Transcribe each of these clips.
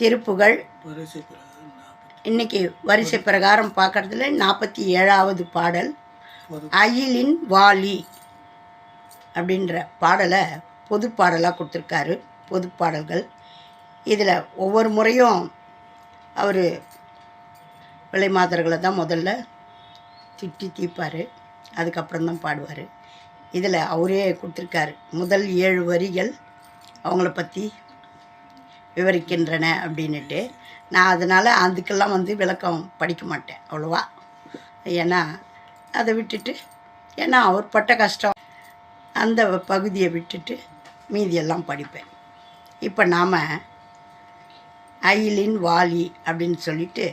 நாற்பத்தி இன்னைக்கு வரிசை பிரகாரம் பார்க்கறதுல நாற்பத்தி ஏழாவது பாடல். அயிலின் வாலி அப்படின்ற பாடலை பொது பாடலாக கொடுத்துருக்காரு. பொது பாடல்கள். இதில் ஒவ்வொரு முறையும் அவர் விலை மாதர்களை தான் முதல்ல திட்டி தீப்பார். அதுக்கப்புறம் தான் பாடுவார். இதில் அவரே கொடுத்துருக்காரு. முதல் ஏழு வரிகள் அவங்கள பற்றி விவரிக்கின்றன அப்படின்னுட்டு நான் அதனால் அதுக்கெல்லாம் வந்து விளக்கம் படிக்க மாட்டேன் அவ்வளோவா. ஏன்னா அதை விட்டுட்டு ஏன்னா அவர் பட்ட கஷ்டம் அந்த பகுதியை விட்டுட்டு மீதியெல்லாம் படிப்பேன். இப்போ நாம் அயிலின் வாலி அப்படின்னு சொல்லிட்டு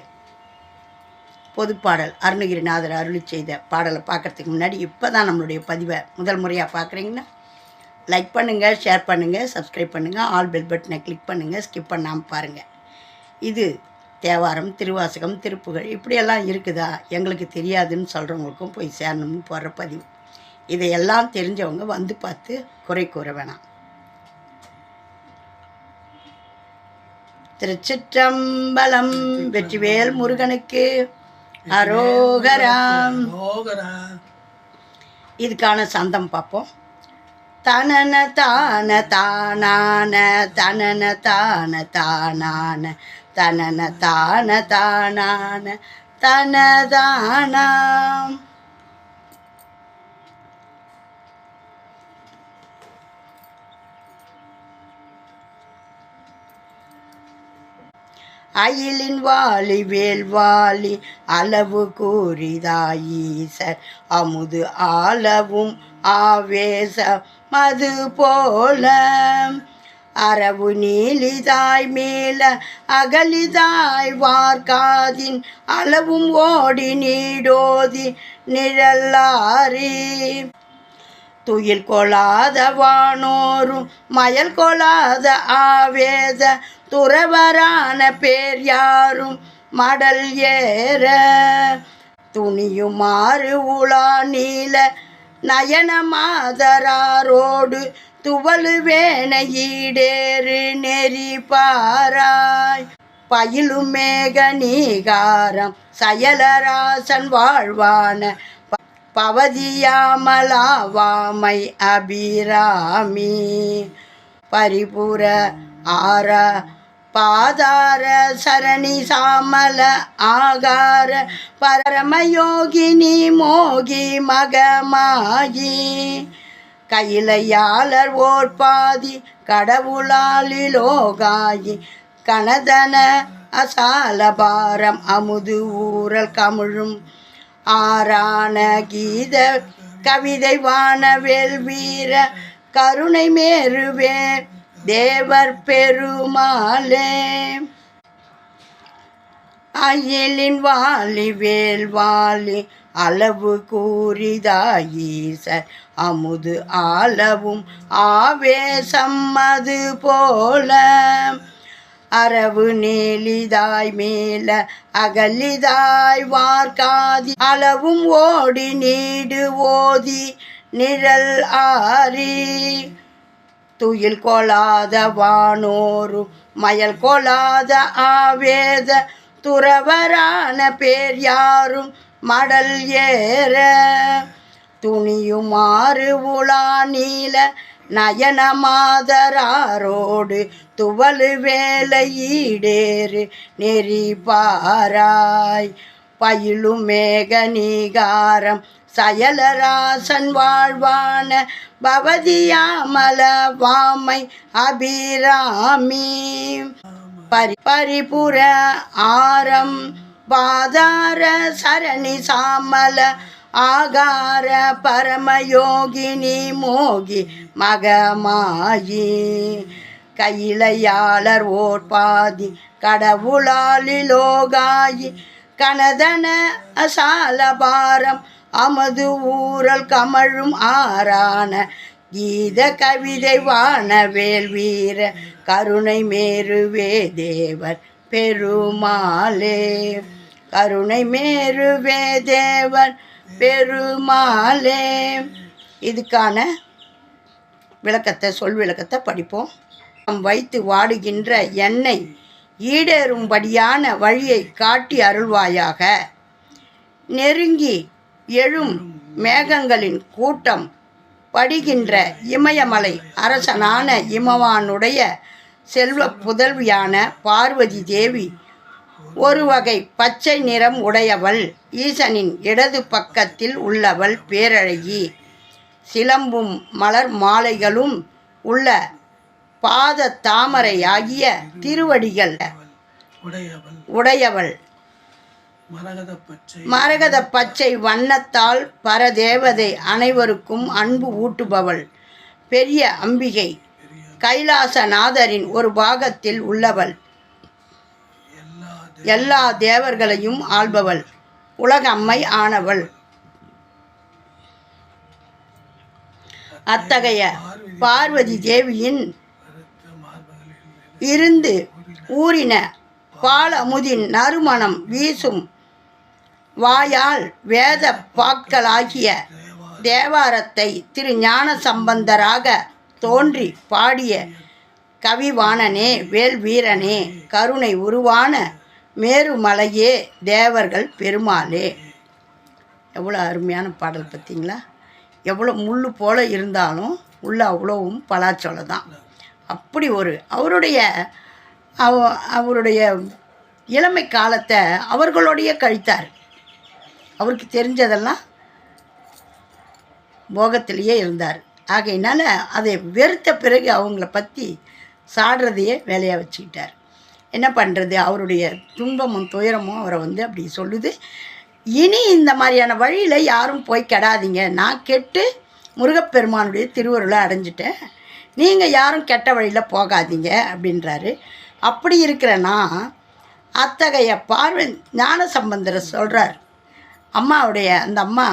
பொதுப்பாடல் அருணகிரிநாதர் அருளி செய்த பாடலை பார்க்கறதுக்கு முன்னாடி இப்போ தான் நம்மளுடைய பதிவை முதல் முறையாக பார்க்குறீங்கன்னா லைக் பண்ணுங்கள் ஷேர் பண்ணுங்கள் சப்ஸ்கிரைப் பண்ணுங்கள் ஆல் பெல் பட்டனை கிளிக் பண்ணுங்கள் ஸ்கிப் பண்ணாமல் பாருங்கள் இது தேவாரம் திருவாசகம் திருப்புகழ் இப்படியெல்லாம் இருக்குதா? எங்களுக்கு தெரியாதுன்னு சொல்கிறவங்களுக்கும் போய் சேரணும்னு போடுற பதிவு. இதையெல்லாம் தெரிஞ்சவங்க வந்து பார்த்து குறை கூற வேணாம். திருச்சிற்றம்பலம் வெற்றிவேல் முருகனுக்கு அரோகராம் இதுக்கான சந்தம் பார்ப்போம். தனன தான தானான தனன தான தானான தனன தான தானான தனதானாம். அயிலின் வாலி வேல் வாலி அளவு கூறிதாயீசர் அமுது ஆளவும் ஆவேச மது போல. அரவு நீலிதாய் மேல அகலிதாய் வார்காதின் அளவும் ஓடி நீடோதி நிழல்லாரி துயில் கொளாத வானோரும் மயல் கொளாத ஆவேத துறவரான பேர் யாரும் மடல் ஏற. துணியுமாறு உலா நீல நயன மாதராரோடு துவலு வேண நெறி பாராய். பயிலும் மேக நீகாரம் சயலராசன் வாழ்வான பவதியாமலாவாமை அபிராமி. பரிபுர ஆரா பாதார சரணி சாமல ஆகார பரமயோகினி மோகி மகமாயி கையிலையாளர் ஓட்பாதி கடவுளாலிலோகாயி கனதன அசாலபாரம் அமுது ஊரல் கமிழும். ஆறான கீத கவிதை வானவேல் வீர கருணை மேருவே. தேவர் பெருமாளே அயலின் வாலி வேல் வாலி அளவு கூறிதாயீசர் அமுது ஆளவும் ஆவேசம்மது போல. அரவு நீலிதாய் மேல அகலிதாய் வார்காதி அளவும் ஓடி நீடு ஓதி நிழல் ஆரி துயில் கொலாத வானோரும் மயல் கொலாத ஆவேத துறவரான பேர் யாரும் மடல் ஏற. துணியுமாறு உலா நீல நயனமாதராரோடு துவலு வேலையீடேறு ஈடேறு நெறி பாராய் பயிலும் மேக நீகாரம் சயலராசன் வாழ்வான பவதியாமல வாமை அபிராமி. பரி பரிபுர ஆரம் பாதார சரணி சாமல ஆகார பரமயோகினி மோகி மகமாயி. கையிலையாளர் ஓர் பாதி கடவுளாலிலோகாயி. கனதன அசாலபாரம் அமது ஊரல் கமழும் ஆறான கீத கவிதை வானவேல் வீர கருணை மேருவே தேவர் பெருமாளே. கருணை மேருவே தேவர் பெருமாளே. இதுக்கான விளக்கத்தை சொல் விளக்கத்தை படிப்போம். நாம் வைத்து வாடுகின்ற எண்ணெய் ஈடேறும்படியான வழியை காட்டி அருள்வாயாக. நெருங்கி எழும் மேகங்களின் கூட்டம் படிகின்ற இமயமலை அரசனான இமவானுடைய செல்வ புதல்வியான பார்வதி தேவி ஒரு வகை பச்சை நிறம் உடையவள் ஈசனின் இடது பக்கத்தில் உள்ளவள் பேரழகி. சிலம்பும் மலர் மாலைகளும் உள்ள பாத தாமரையாகிய திருவடிகள் உடையவள் உடையவள். மரகத பச்சை வண்ணத்தால் பரதேவதை அனைவருக்கும் அன்பு ஊட்டுபவள். பெரிய அம்பிகை. கைலாசநாதரின் ஒரு பாகத்தில் உள்ளவள். எல்லா தேவர்களையும் ஆள்பவள். உலக அம்மை ஆனவள். அத்தகைய பார்வதி தேவியின் இருந்து ஊறின பாலமுதின் நறுமணம் வீசும் வாயால் வேத பாக்களாகிய தேவாரத்தை திரு ஞான சம்பந்தராக தோன்றி பாடிய கவிவாணனே வேல்வீரனே கருணை உருவான மேருமலையே தேவர்கள் பெருமாளே. எவ்வளோ அருமையான பாடல் பார்த்தீங்களா? எவ்வளோ முள்ளு போல இருந்தாலும் உள்ள அவ்வளோவும் பலாச்சொலை தான். அப்படி ஒரு அவருடைய அவ அவருடைய இளமை காலத்தை அவர்களோடைய கழித்தார். அவருக்கு தெரிஞ்சதெல்லாம் போகத்திலேயே இருந்தார். ஆகையினால் அதை வெறுத்த பிறகு அவங்கள பற்றி சாடுறதையே வேலையாக வச்சுக்கிட்டார். என்ன பண்ணுறது அவருடைய துன்பமும் துயரமும் அவரை வந்து அப்படி சொல்லுது. இனி இந்த மாதிரியான வழியில் யாரும் போய் கெடாதீங்க. நான் கெட்டு முருகப்பெருமானுடைய திருவருளை அடைஞ்சிட்டேன். நீங்கள் யாரும் கெட்ட வழியில் போகாதீங்க அப்படின்றாரு. அப்படி இருக்கிறனா அத்தகைய பார்வை ஞான சம்பந்தரை சொல்கிறார் அம்மாவுடைய அந்த அம்மா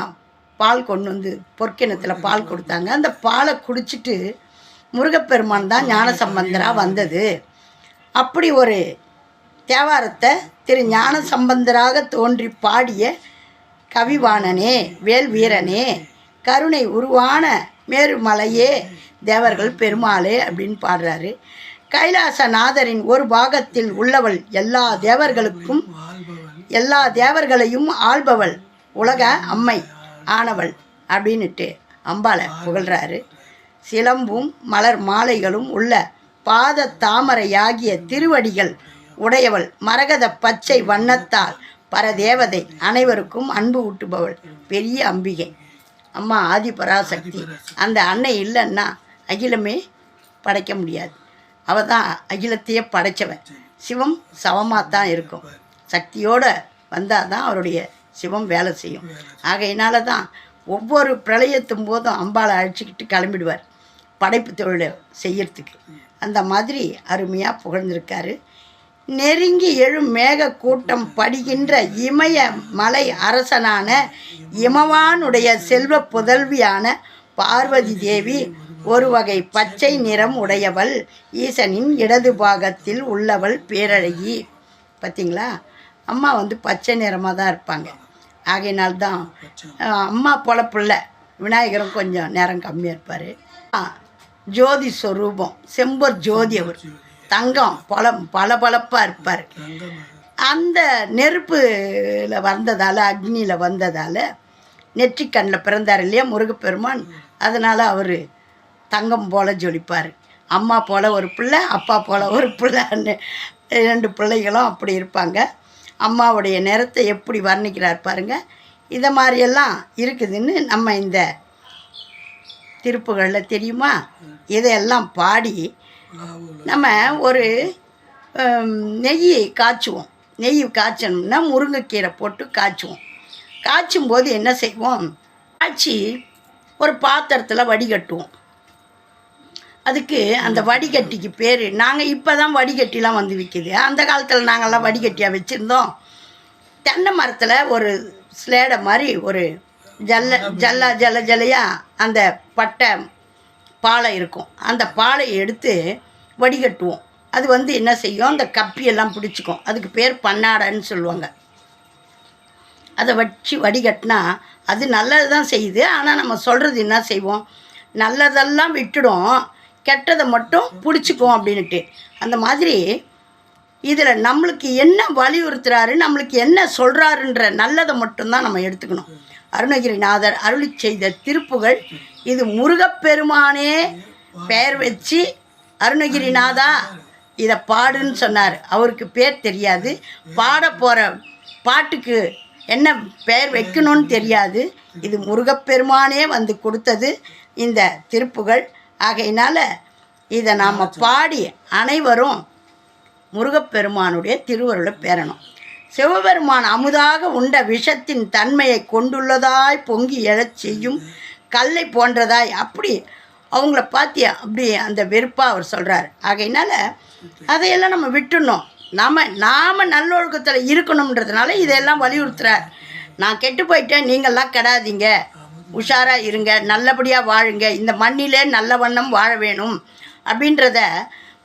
பால் கொண்டு வந்து பொற்கிணத்தில் பால் கொடுத்தாங்க. அந்த பாலை குடிச்சிட்டு முருகப்பெருமான் தான் ஞான சம்பந்தராக வந்தது. அப்படி ஒரு தேவாரத்தை திரு ஞான சம்பந்தராக தோன்றி பாடிய கவிவாணனே வேல் வீரனே கருணை உருவான மேருமலையே தேவர்கள் பெருமாளே அப்படின்னு பாடுறாரு. கைலாசநாதரின் ஒரு பாகத்தில் உள்ளவள் எல்லா தேவர்களுக்கும் எல்லா தேவர்களையும் ஆள்பவள். உலக அம்மை ஆனவள் அப்படின்னுட்டு அம்பாளை புகழ்கிறாரு சிலம்பும் மலர் மாலைகளும் உள்ள பாத தாமரையாகிய திருவடிகள் உடையவள். மரகத பச்சை வண்ணத்தால் பரதேவதை அனைவருக்கும் அன்பு ஊட்டுபவள். பெரிய அம்பிகை. அம்மா ஆதி பராசக்தி. அந்த அன்னை இல்லைன்னா அகிலமே படைக்க முடியாது. அவள் தான் அகிலத்தையே படைச்சவன். சிவம் சவமாக தான் இருக்கும். சக்தியோடு வந்தால் தான் அவருடைய சிவம் வேலை செய்யும். ஆகையினால தான் ஒவ்வொரு பிரளயத்தும் போதும் அம்பாளை அழைச்சிக்கிட்டு கிளம்பிடுவார் படைப்பு தொழிலை செய்யறதுக்கு. அந்த மாதிரி அருமையாக புகழ்ந்திருக்காரு. நெருங்கி எழும் மேக கூட்டம் படிகின்ற இமய மலை அரசனான இமவானுடைய செல்வ புதல்வியான பார்வதி தேவி ஒரு வகை பச்சை நிறம் உடையவள் ஈசனின் இடது பாகத்தில் உள்ளவள் பேரழகி. பார்த்தீங்களா அம்மா வந்து பச்சை நிறமாக தான் இருப்பாங்க. ஆகையினால்தான் அம்மா பொழப்புள்ள விநாயகரும் கொஞ்சம் நேரம் கம்மியாக இருப்பார். ஜோதி ஸ்வரூபம் செம்பர் ஜோதி அவர். தங்கம் பல பளபளப்பாக இருப்பார். அந்த நெருப்பில் வந்ததால் அக்னியில் வந்ததால் நெற்றிக்கண்ணில் பிறந்தார் இல்லையா முருகப்பெருமான்? அதனால் அவர் தங்கம் போல ஜொலிப்பார். அம்மா போல ஒரு பிள்ளை அப்பா போல ஒரு பிள்ளைன்னு ரெண்டு பிள்ளைகளும் அப்படி இருப்பாங்க. அம்மாவுடைய நிறத்தை எப்படி வர்ணிக்கிறார் பாருங்க. இதை மாதிரியெல்லாம் இருக்குதுன்னு நம்ம இந்த திருப்புகளில் தெரியுமா? இதையெல்லாம் பாடி நம்ம ஒரு நெய்யை நெய் காய்ச்சுவோம். நெய் காய்ச்சணும்னா முருங்கைக்கீரை போட்டு காய்ச்சுவோம். காய்ச்சும் போது என்ன செய்வோம்? காய்ச்சி ஒரு பாத்திரத்தில் வடிகட்டுவோம். அதுக்கு அந்த வடிகட்டிக்கு பேர். நாங்கள் இப்போ தான் வடிகட்டிலாம் வந்து விற்கிது அந்த காலத்தில் நாங்கள்லாம் வடிகட்டியாக வச்சுருந்தோம். தென்னை மரத்தில் ஒரு ஸ்லேடை மாதிரி ஒரு ஜல்ல ஜல்லா ஜல ஜல்லையாக அந்த பட்டை பாலை இருக்கும். அந்த பாலை எடுத்து வடிகட்டுவோம். அது வந்து என்ன செய்யும்? அந்த கப்பியெல்லாம் பிடிச்சிக்கும். அதுக்கு பேர் பன்னாடைன்னு சொல்லுவாங்க. அதை வச்சு வடிகட்டினா அது நல்லது தான் செய்யுது. ஆனால் நம்ம சொல்கிறது என்ன செய்வோம்? நல்லதெல்லாம் விட்டுடும். கெட்டதை மட்டும் பிடிச்சிக்கும் அப்படின்ட்டு அந்த மாதிரி இதில் நம்மளுக்கு என்ன வலியுறுத்துறாரு நம்மளுக்கு என்ன சொல்கிறாருன்ற நல்லதை மட்டும்தான் நம்ம எடுத்துக்கணும். அருணகிரிநாதர் அருளி செய்த திருப்புகள் இது முருகப்பெருமானே பெயர் வச்சு அருணகிரிநாதா இதை பாடுன்னு சொன்னார். அவருக்கு பேர் தெரியாது. பாட போகிற பாட்டுக்கு என்ன பெயர் வைக்கணும்னு தெரியாது. இது முருகப்பெருமானே வந்து கொடுத்தது இந்த திருப்புகள். ஆகையினால இதை நாம் பாடி அனைவரும் முருகப்பெருமானுடைய திருவருளை பெறணும். சிவபெருமான் அமுதாக உண்ட விஷத்தின் தன்மையை கொண்டுள்ளதாய் பொங்கி எழச் செய்யும் கல்லை போன்றதாய் அப்படி அவங்கள பார்த்தியா அப்படி அந்த வெறுப்பாக அவர் சொல்கிறார் ஆகையினால அதையெல்லாம் நம்ம விட்டுடணும். நாம் நாம் நல்லொழுக்கத்தில் இருக்கணுன்றதுனால இதையெல்லாம் வலியுறுத்துறார். நான் கெட்டு போயிட்டேன் நீங்கள்லாம் கெடாதீங்க. உஷாராக இருங்க நல்லபடியாக வாழுங்க இந்த மண்ணிலே நல்ல வண்ணம் வாழ வேணும் அப்படின்றத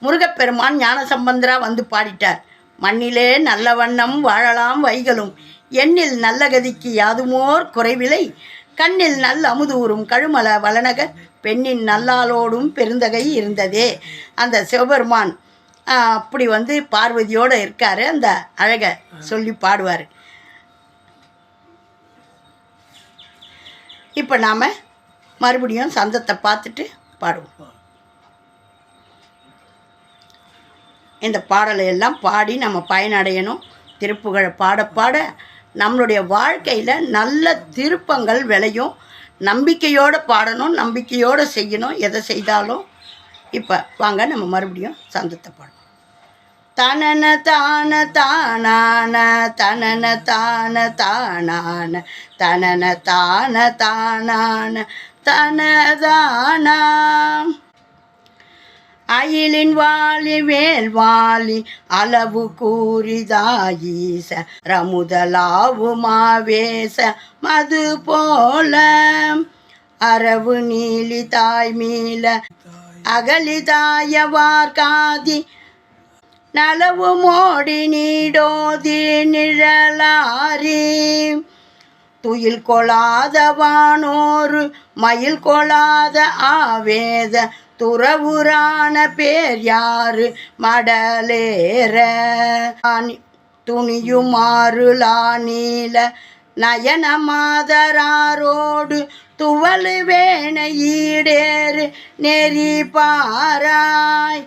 முருகப்பெருமான் ஞானசம்பந்தராக வந்து பாடிட்டார். மண்ணிலே நல்ல வண்ணம் வாழலாம் வைகளும் எண்ணில் நல்ல கதிக்கு யாதுமோர் குறைவிலை கண்ணில் நல்ல அமுதூரும் கழுமல வளநகர் பெண்ணின் நல்லாளோடும் பெருந்தகை இருந்ததே. அந்த சிவபெருமான் அப்படி வந்து பார்வதியோடு இருக்கார் அந்த அழகை சொல்லி பாடுவார். இப்போ நாம் மறுபடியும் சந்தத்தை பார்த்துட்டு பாடுவோம். இந்த பாடலை எல்லாம் பாடி நம்ம பயனடையணும். திருப்புகழை பாட பாட நம்மளுடைய வாழ்க்கையில் நல்ல திருப்பங்கள் விளையும். நம்பிக்கையோடு பாடணும் நம்பிக்கையோடு செய்யணும். எதை செய்தாலும். இப்போ வாங்க நம்ம மறுபடியும் சந்தத்தை பாடணும் தனன தான தானான தனன தான தானான தனன தான தானான தனதானா அயிலின் வாலி வேல் வாலி அளவு கூறிதாயீச ரமுதலாவு மாவேச மது போல. அரவு நீலி தாய் மீள அகலிதாயவார்காதி நலவு மோடி நீடோதி நிழலாரி துயில் கொளாத வானோரு மயில் கொளாத ஆவேத துறவுரான பேர் யாரு? மடலேற. துணியுமாறுலா நீல நயன மாதராரோடு துவலு வேண ஈடேறு நெறி பாராய்.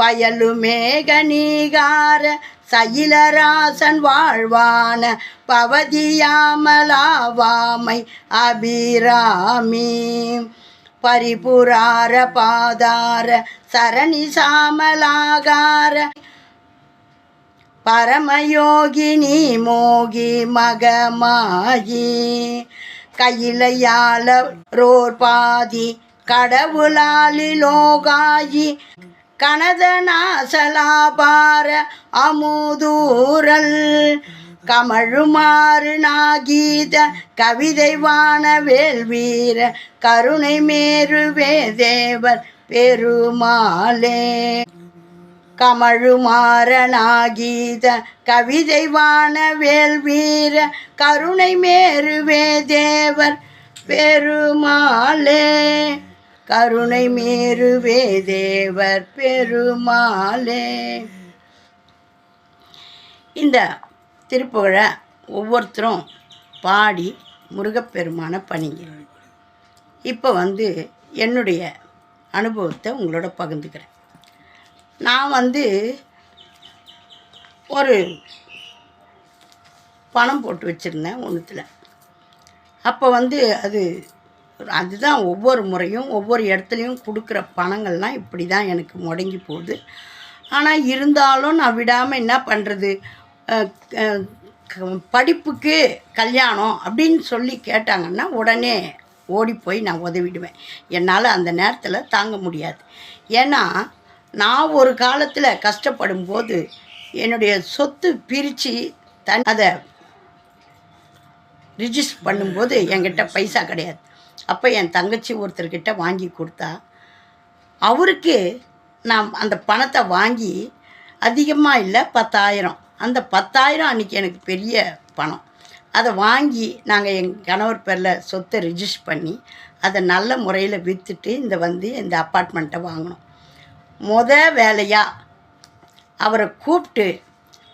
பயலு மேக நீகார சயிலராசன் வாழ்வான பவதியாமலாவாமை அபிராமி. பரிபுரார பாதார சரணி சாமலாகார பரமயோகினி மோகி மகமாயி. கையிலையால ரோர் பாதி கடவுளாலி லோகாயி கனதநாசலாபார அமுதூரல். கமழுமாறு நாகீத கவிதை வானவேல் வீர கருணை மேருவே தேவர் பெருமாளே. கமழுமாறனாகீத கவிதை வானவேல் வீர கருணை மேருவே தேவர் பெருமாளே. கருணை மேருவே தேவர் பெருமாளே. இந்த திருப்புகழை ஒவ்வொருத்தரும் பாடி முருகப்பெருமான பணிங்க. இப்போ வந்து என்னுடைய அனுபவத்தை உங்களோட பகிர்ந்துக்கிறேன். நான் வந்து ஒரு பணம் போட்டு வச்சுருந்தேன் ஒன்றுத்தில் அப்போ வந்து அது அதுதான் ஒவ்வொரு முறையும் ஒவ்வொரு இடத்துலையும் கொடுக்குற பணங்கள்லாம் இப்படி தான் எனக்கு முடங்கி போகுது. ஆனால் இருந்தாலும் நான் விடாமல் என்ன பண்ணுறது படிப்புக்கு கல்யாணம் அப்படின்னு சொல்லி கேட்டாங்கன்னா உடனே ஓடி போய் நான் உதவிடுவேன். என்னால் அந்த நேரத்தில் தாங்க முடியாது. ஏன்னா நான் ஒரு காலத்தில் கஷ்டப்படும் போது என்னுடைய சொத்து பிரித்து தன் அதை ரிஜிஸ்டர் பண்ணும்போது என்கிட்ட பைசா கிடையாது. அப்போ என் தங்கச்சி ஒருத்தர்கிட்ட வாங்கி கொடுத்தா அவருக்கு நான் அந்த பணத்தை வாங்கி அதிகமாக இல்லை பத்தாயிரம். அந்த பத்தாயிரம் அன்றைக்கி எனக்கு பெரிய பணம். அதை வாங்கி நாங்கள் என் கணவர் பேரில் சொத்தை ரிஜிஸ்டர் பண்ணி அதை நல்ல முறையில் விற்றுட்டு இந்த வந்து இந்த அப்பார்ட்மெண்ட்டை வாங்கினோம். முத வேலையாக அவரை கூப்பிட்டு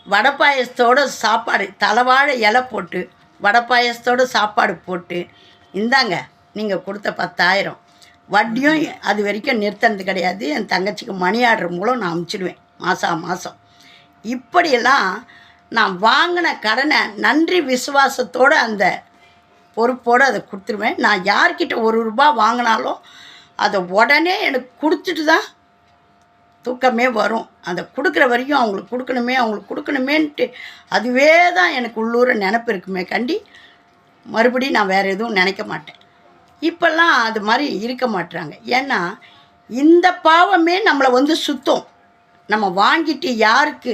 வடை பாயசத்தோட சாப்பாடு தலைவாழை இலை போட்டு வடை பாயசத்தோட சாப்பாடு போட்டு இந்தாங்க நீங்கள் கொடுத்த பத்தாயிரம். வட்டியும் அது வரைக்கும் நிறுத்தினது கிடையாது. என் தங்கச்சிக்கு மணி ஆர்டர் மூலம் நான் அமுச்சிடுவேன். மாதம் மாதம் இப்படியெல்லாம் நான் வாங்கின கடனை நன்றி விசுவாசத்தோடு அந்த பொறுப்போடு அதை கொடுத்துருவேன். நான் யார்கிட்ட ஒரு ரூபா வாங்கினாலும் அதை உடனே எனக்கு கொடுத்துட்டு தான் தூக்கமே வரும். அதை கொடுக்குற வரைக்கும் அவங்களுக்கு கொடுக்கணுமே அவங்களுக்கு கொடுக்கணுமேன்ட்டு அதுவே தான் எனக்கு உள்ளூர நினப்பு இருக்குமே கண்டி மறுபடியும் நான் வேறு எதுவும் நினைக்க மாட்டேன். இப்போல்லாம் அது மாதிரி இருக்க மாட்டுறாங்க ஏன்னா இந்த பாவமே நம்மளை வந்து சுத்தம். நம்ம வாங்கிட்டு யாருக்கு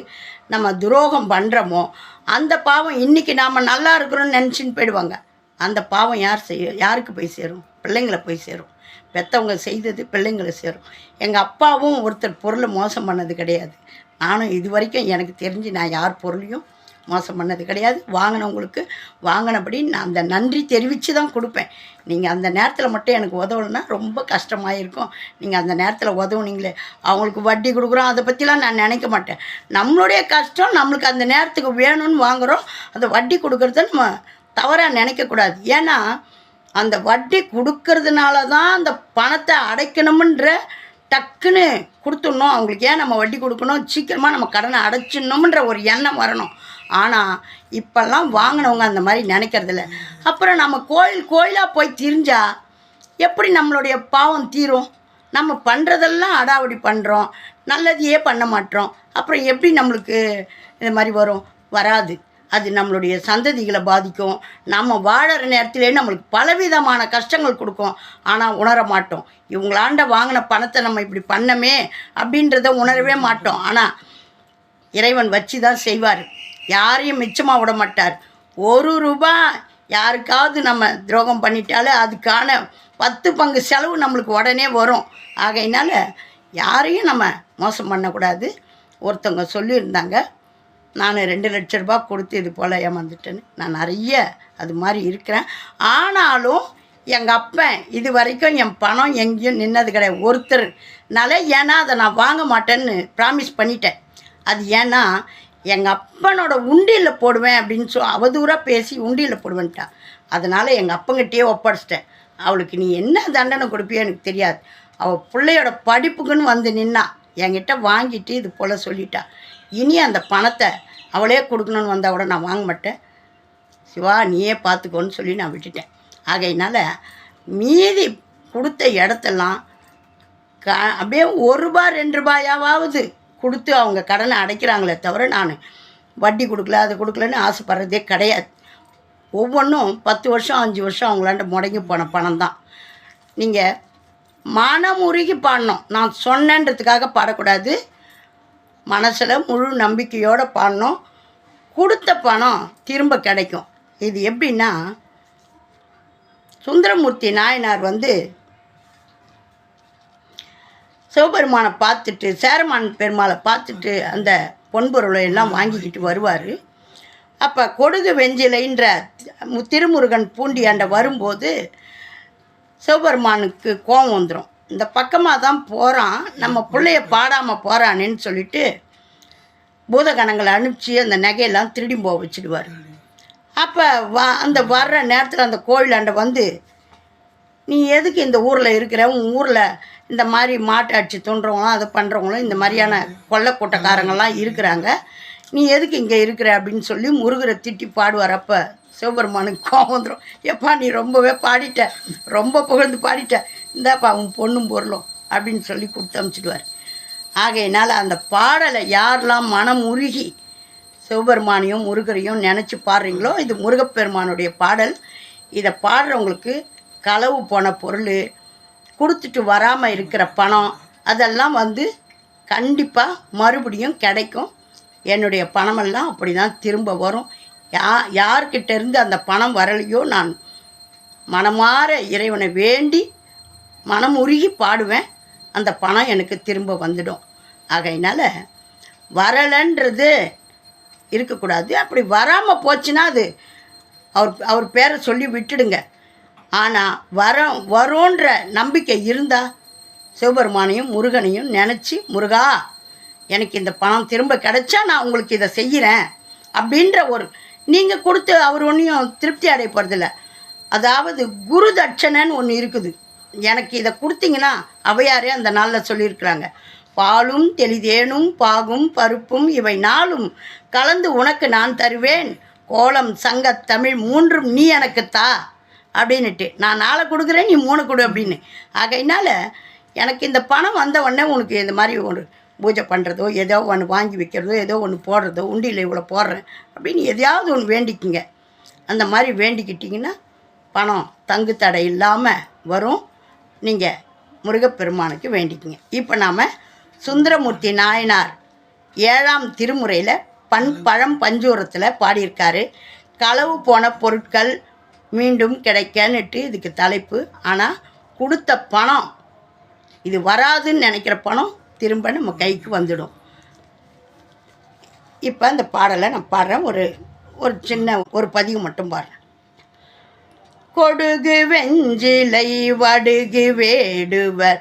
நம்ம துரோகம் பண்ணுறோமோ அந்த பாவம் இன்றைக்கி நாம் நல்லா இருக்கிறோம்னு நினச்சின்னு போயிடுவாங்க. அந்த பாவம் யார் செய்ய யாருக்கு போய் சேரும்? பிள்ளைங்களை போய் சேரும். பெற்றவங்க செய்தது பிள்ளைங்களை சேரும். எங்கள் அப்பாவும் ஒருத்தர் பொருளை மோசம் பண்ணது கிடையாது. நானும் இது வரைக்கும் எனக்கு தெரிஞ்சு நான் யார் பொருளையும் மோசம் பண்ணது கிடையாது. வாங்கினவங்களுக்கு வாங்கினபடி நான் அந்த நன்றி தெரிவித்து தான் கொடுப்பேன். நீங்கள் அந்த நேரத்தில் மட்டும் எனக்கு உதவலைன்னா ரொம்ப கஷ்டமாக இருக்கும் நீங்கள் அந்த நேரத்தில் உதவுனீங்களே. அவங்களுக்கு வட்டி கொடுக்குறோம். அதை பற்றிலாம் நான் நினைக்க மாட்டேன். நம்மளுடைய கஷ்டம் நம்மளுக்கு அந்த நேரத்துக்கு வேணும்னு வாங்குகிறோம் அந்த வட்டி கொடுக்குறத நம்ம தவறாக நினைக்கக்கூடாது ஏன்னா அந்த வட்டி கொடுக்கறதுனால தான் அந்த பணத்தை அடைக்கணுமுன்ற டக்குன்னு கொடுத்துடணும். அவங்களுக்கு ஏன் நம்ம வட்டி கொடுக்கணும்? சீக்கிரமாக நம்ம கடனை அடைச்சிடணும்ன்ற ஒரு எண்ணம் வரணும். ஆனால் இப்போல்லாம் வாங்கினவங்க அந்த மாதிரி நினைக்கிறதில்ல. அப்புறம் நம்ம கோயில் கோயிலாக போய் திரிஞ்சால் எப்படி நம்மளுடைய பாவம் தீரும்? நம்ம பண்ணுறதெல்லாம் அடாவடி பண்ணுறோம் நல்லதையே பண்ண மாட்டோம். அப்புறம் எப்படி நம்மளுக்கு இந்த மாதிரி வரும்? வராது. அது நம்மளுடைய சந்ததிகளை பாதிக்கும். நம்ம வாழற நேரத்திலே நம்மளுக்கு பலவிதமான கஷ்டங்கள் கொடுக்கும். ஆனால் உணர மாட்டோம். இவங்களாண்ட வாங்கின பணத்தை நம்ம இப்படி பண்ணமே அப்படின்றத உணரவே மாட்டோம். ஆனால் இறைவன் வச்சு தான் செய்வார். யாரையும் மிச்சமாக விட மாட்டார். ஒரு ரூபா யாருக்காவது நம்ம துரோகம் பண்ணிட்டாலே அதுக்கான பத்து பங்கு செலவு நம்மளுக்கு உடனே வரும். ஆகையினால யாரையும் நம்ம மோசம் பண்ணக்கூடாது. ஒருத்தவங்க சொல்லியிருந்தாங்க நான் ரெண்டு லட்ச ரூபா கொடுத்து இது போல் ஏமாந்துட்டேன்னு. நான் நிறைய அது மாதிரி இருக்கிறேன். ஆனாலும் எங்கள் அப்பன் இது வரைக்கும் என் பணம் எங்கேயும் நின்னது கிடையாது. ஒருத்தர்னால ஏன்னா அதை நான் வாங்க மாட்டேன்னு ப்ராமிஸ் பண்ணிட்டேன். அது ஏன்னா எங்கள் அப்பனோட உண்டியில் போடுவேன் அப்படின்னு சொ அவதூறாக பேசி உண்டியில் போடுவேன்ட்டா. அதனால் எங்கள் அப்பங்கிட்டேயே ஒப்படைச்சிட்டேன். அவளுக்கு நீ என்ன தண்டனை கொடுப்பியோ எனக்கு தெரியாது. அவள் பிள்ளையோட படிப்புக்குன்னு வந்து நின்னா என்கிட்ட வாங்கிட்டு இது போல் சொல்லிட்டா. இனி அந்த பணத்தை அவளே கொடுக்கணுன்னு வந்தால் கூட நான் வாங்க மாட்டேன். சிவா நீயே பார்த்துக்கோன்னு சொல்லி நான் விட்டுட்டேன். ஆகையினால மீதி கொடுத்த இடத்தெல்லாம் க அப்படியே ஒரு ரூபா ரெண்டு ரூபாயாவது கொடுத்து அவங்க கடனை அடைக்கிறாங்களே தவிர நான் வட்டி கொடுக்கல அது கொடுக்கலன்னு ஆசைப்படுறதே கிடையாது. ஒவ்வொன்றும் பத்து வருஷம் அஞ்சு வருஷம் அவங்களாண்ட முடங்கி போன பணம் தான். நீங்கள் மனமுருகி பாடணும். நான் சொன்னேன்றதுக்காக பாடக்கூடாது. மனசில் முழு நம்பிக்கையோடு பாடணும். கொடுத்த பணம் திரும்ப கிடைக்கும். இது எப்படின்னா சுந்தரமூர்த்தி நாயனார் வந்து சிவபெருமானை பார்த்துட்டு சேரமான் பெருமாளை பார்த்துட்டு அந்த பொன்பொருளை எல்லாம் வாங்கிக்கிட்டு வருவார். அப்போ கொடுகு வெஞ்சிலைன்ற மு- திருமுருகன் பூண்டியாண்ட வரும்போது சிவபெருமானுக்கு கோபம் வந்துடும் இந்த பக்கமாக தான் போகிறான் நம்ம பிள்ளைய பாடாமல் போகிறானேன்னு சொல்லிட்டு பூதகணங்களை அனுப்பிச்சு அந்த நகையெல்லாம் திருடி போக வச்சுடுவார். அப்போ வ அந்த வர்ற நேரத்தில் அந்த கோவிலாண்ட வந்து நீ எதுக்கு இந்த ஊரில் இருக்கிற? உன் ஊரில் இந்த மாதிரி மாட்டு அடிச்சு தோன்றவங்களும் அதை பண்ணுறவங்களும் இந்த மாதிரியான கொள்ளை கூட்டக்காரங்கள்லாம் இருக்கிறாங்க. நீ எதுக்கு இங்கே இருக்கிற அப்படின்னு சொல்லி முருகரை திட்டி பாடுவார் அப்போ சிவபெருமானுக்கு கோவம் வந்துடும் எப்பா நீ ரொம்பவே பாடிட்ட. ரொம்ப புகழ்ந்து பாடிட்ட. இந்தாப்பா உன் பொண்ணும் பொருளும் அப்படின்னு சொல்லி கொடுத்து அமுச்சிடுவார். ஆகையினால் அந்த பாடலை யாரெல்லாம் மனம் உருகி சிவபெருமானையும் முருகரையும் நினச்சி பாடுறீங்களோ இது முருகப்பெருமானுடைய பாடல். இதை பாடுறவங்களுக்கு களவு போன பொருள் கொடுத்துட்டு வராமல் இருக்கிற பணம் அதெல்லாம் வந்து கண்டிப்பாக மறுபடியும் கிடைக்கும். என்னுடைய பணமெல்லாம் அப்படி தான் திரும்ப வரும். யா யார்கிட்டேருந்து அந்த பணம் வரலையோ நான் மனமாற இறைவனை வேண்டி மனம் உருகி பாடுவேன். அந்த பணம் எனக்கு திரும்ப வந்துடும். ஆகையினால் வரலைன்றது இருக்கக்கூடாது. அப்படி வராமல் போச்சுன்னா அது அவர் அவர் பேரை சொல்லி விட்டுடுங்க. ஆனால் வர வரும்ன்ற நம்பிக்கை இருந்தால் சிவபெருமானையும் முருகனையும் நினச்சி முருகா எனக்கு இந்த பணம் திரும்ப கிடைச்சா நான் உங்களுக்கு இதை செய்கிறேன் அப்படின்ற ஒரு நீங்கள் கொடுத்து அவர் ஒன்றையும் திருப்தி அடைய போகிறதில்ல அதாவது குரு தட்சணைன்னு ஒன்று இருக்குது. எனக்கு இதை கொடுத்தீங்கன்னா அவையாரே அந்த நாளில் சொல்லியிருக்கிறாங்க. பாலும் தெளிதேனும் பாகும் பருப்பும் இவை நாளும் கலந்து உனக்கு நான் தருவேன். கோலம் சங்கத் தமிழ் மூன்றும் நீ எனக்கு தா அப்படின்னுட்டு நான் நாளை கொடுக்குறேன் நீ மூணு கொடு அப்படின்னு. ஆகையினால எனக்கு இந்த பணம் வந்த உடனே உனக்கு இந்த மாதிரி ஒரு பூஜை பண்ணுறதோ ஏதோ ஒன்று வாங்கி வைக்கிறதோ ஏதோ ஒன்று போடுறதோ உண்டியில் இவ்வளோ போடுறேன் அப்படின்னு எதையாவது ஒன்று வேண்டிக்குங்க. அந்த மாதிரி வேண்டிக்கிட்டிங்கன்னா பணம் தங்கு தடை இல்லாமல் வரும். நீங்கள் முருகப்பெருமானுக்கு வேண்டிக்குங்க. இப்போ நாம் சுந்தரமூர்த்தி நாயனார் ஏழாம் திருமுறையில் பண் பழம் பஞ்சூரத்தில் பாடியிருக்காரு. களவு போன பொருட்கள் மீண்டும் கிடைக்கன்னுட்டு இதுக்கு தலைப்பு. ஆனால் கொடுத்த பணம் இது வராதுன்னு நினைக்கிற பணம் திரும்ப நம்ம கைக்கு வந்துடும். இப்போ அந்த பாடலை நான் பாடுறேன். ஒரு ஒரு சின்ன ஒரு பதிவு மட்டும் பாடுறேன். கொடுகு வெஞ்சிலை வடுகு வேடுவர்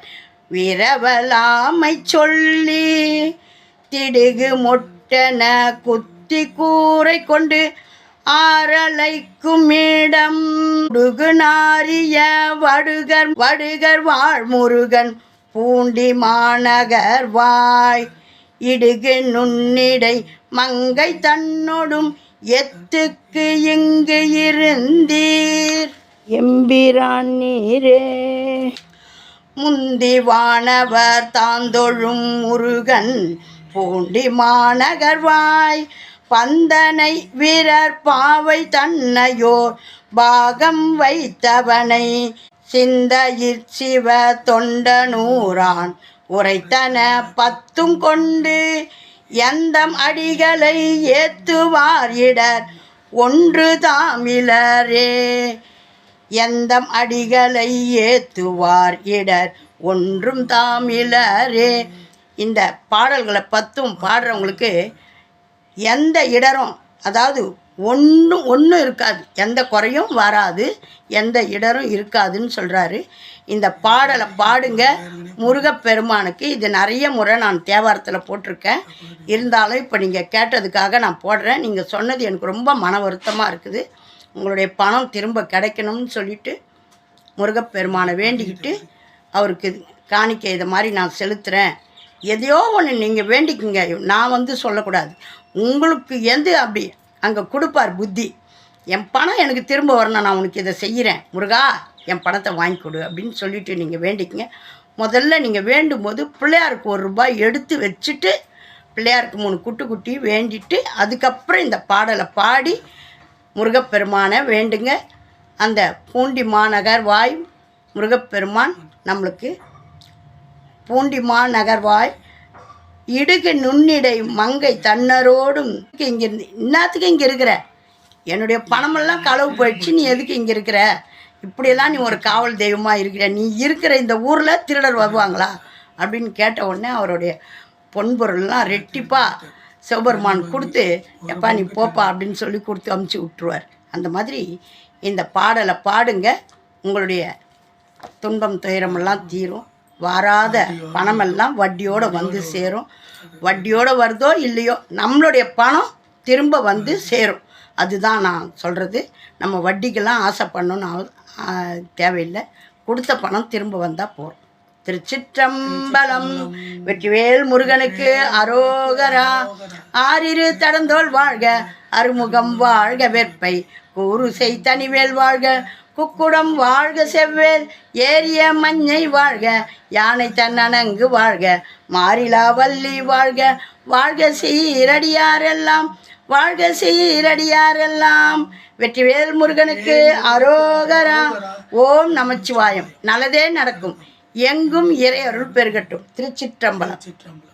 விரவலாமை சொல்லி திடுகு மொட்டன குத்தி கூரை கொண்டு ஆரலைக்கும் இடம். நாரிய வடுகர் வடுகர் வாழ் முருகன் பூண்டி மாநகர் வாய். இடுகு நுண்ணிடை மங்கை தன்னொடும் எத்துக்கு இங்கு இருந்தீர். எம்பிரான் நீரே. முந்தி வானவர் தாந்தொழும் முருகன் பூண்டி மாநகர்வாய் பந்தனை வீரர் பாவை தன்னையோர் பாகம் வைத்தவனை சிந்தையிற் சிவ தொண்டனூரான் உரைத்தன பத்தும் கொண்டு எந்தம் அடிகளை ஏத்துவார் இடர்? ஒன்று தாமிலரே எந்தம் அடிகளை ஏத்துவார் இடர்? ஒன்றும் தாமிலரே. இந்த பாடல்களை பத்தும் பாடுறவங்களுக்கு எந்த இடரும் அதாவது ஒன்றும் ஒன்றும் இருக்காது. எந்த குறையும் வராது. எந்த இடரும் இருக்காதுன்னு சொல்கிறாரு இந்த பாடலை பாடுங்க. முருகப்பெருமானுக்கு இது நிறைய முறை நான் தேவாரத்தில் போட்டிருக்கேன். இருந்தாலும் இப்போ நீங்கள் கேட்டதுக்காக நான் போடுறேன். நீங்கள் சொன்னது எனக்கு ரொம்ப மன வருத்தமாக இருக்குது. உங்களுடைய பணம் திரும்ப கிடைக்கணும்னு சொல்லிட்டு முருகப்பெருமானை வேண்டிக்கிட்டு அவருக்கு காணிக்கை இதை மாதிரி நான் செலுத்துகிறேன் எதையோ ஒன்று நீங்கள் வேண்டிக்குங்க. நான் வந்து சொல்லக்கூடாது. உங்களுக்கு எது அப்படி? அங்கே கொடுப்பார் புத்தி. என் பணம் எனக்கு திரும்ப வரணும் நான் உனக்கு இதை செய்கிறேன். முருகா என் பணத்தை வாங்கி கொடு அப்படின்னு சொல்லிவிட்டு நீங்கள் வேண்டிக்கங்க. முதல்ல நீங்கள் வேண்டும் போது பிள்ளையாருக்கு ஒரு ரூபாய் எடுத்து வச்சுட்டு பிள்ளையாருக்கு மூணு குட்டு குட்டி வேண்டிட்டு அதுக்கப்புறம் இந்த பாடலை பாடி முருகப்பெருமானை வேண்டுங்க. அந்த பூண்டி மாநகர் வாய் முருகப்பெருமான் நம்மளுக்கு. பூண்டி மாநகர்வாய் இடுகு நுண்ணிடை மங்கை தன்னரோடும் இங்கே இன்னத்துக்கு இங்கே இருக்கிற? என்னுடைய பணமெல்லாம் களவு போயிடுச்சு நீ எதுக்கு இங்கே இருக்கிற? இப்படியெல்லாம் நீ ஒரு காவல் தெய்வமாக இருக்கிற? நீ இருக்கிற இந்த ஊரில் திருடர் வருவாங்களா? அப்படின்னு கேட்ட உடனே அவருடைய பொன்பொருள்லாம் ரெட்டிப்பாக சிவபெருமான் கொடுத்து எப்பா நீ போப்பா அப்படின்னு சொல்லி கொடுத்து அமுச்சு விட்டுருவார். அந்த மாதிரி இந்த பாடலை பாடுங்க. உங்களுடைய துன்பம் துயரமெல்லாம் தீரும். வாராத பணமெல்லாம் வட்டியோடு வந்து சேரும். வட்டியோடு வருதோ இல்லையோ நம்மளுடைய பணம் திரும்ப வந்து சேரும். அதுதான் நான் சொல்கிறது நம்ம வட்டிக்கெல்லாம் ஆசை பண்ணணும்னு தேவையில்லை. கொடுத்த பணம் திரும்ப வந்தால் போகிறோம் திருச்சிற்றம்பலம் வெற்றிவேல் முருகனுக்கு அரோகரா. ஆறிரு தடந்தோள் வாழ்க அருமுகம் வாழ்க வெற்பை கூறுசை தனிவேல் வாழ்க. குக்குடம் வாழ்க செவ்வேல் ஏரிய மஞ்சை வாழ்க யானை தன்னணங்கு வாழ்க மாறிலா வள்ளி வாழ்க வாழ்க சீரடியாரெல்லாம் வாழ்க சீரடியாரெல்லாம் வெற்றிவேல் முருகனுக்கு அரோகரா. ஓம் நமச்சிவாயம். நல்லதே நடக்கும். எங்கும் இறை அருள் பெருகட்டும். திருச்சிற்றம்பலம். சிற்றம்பலம்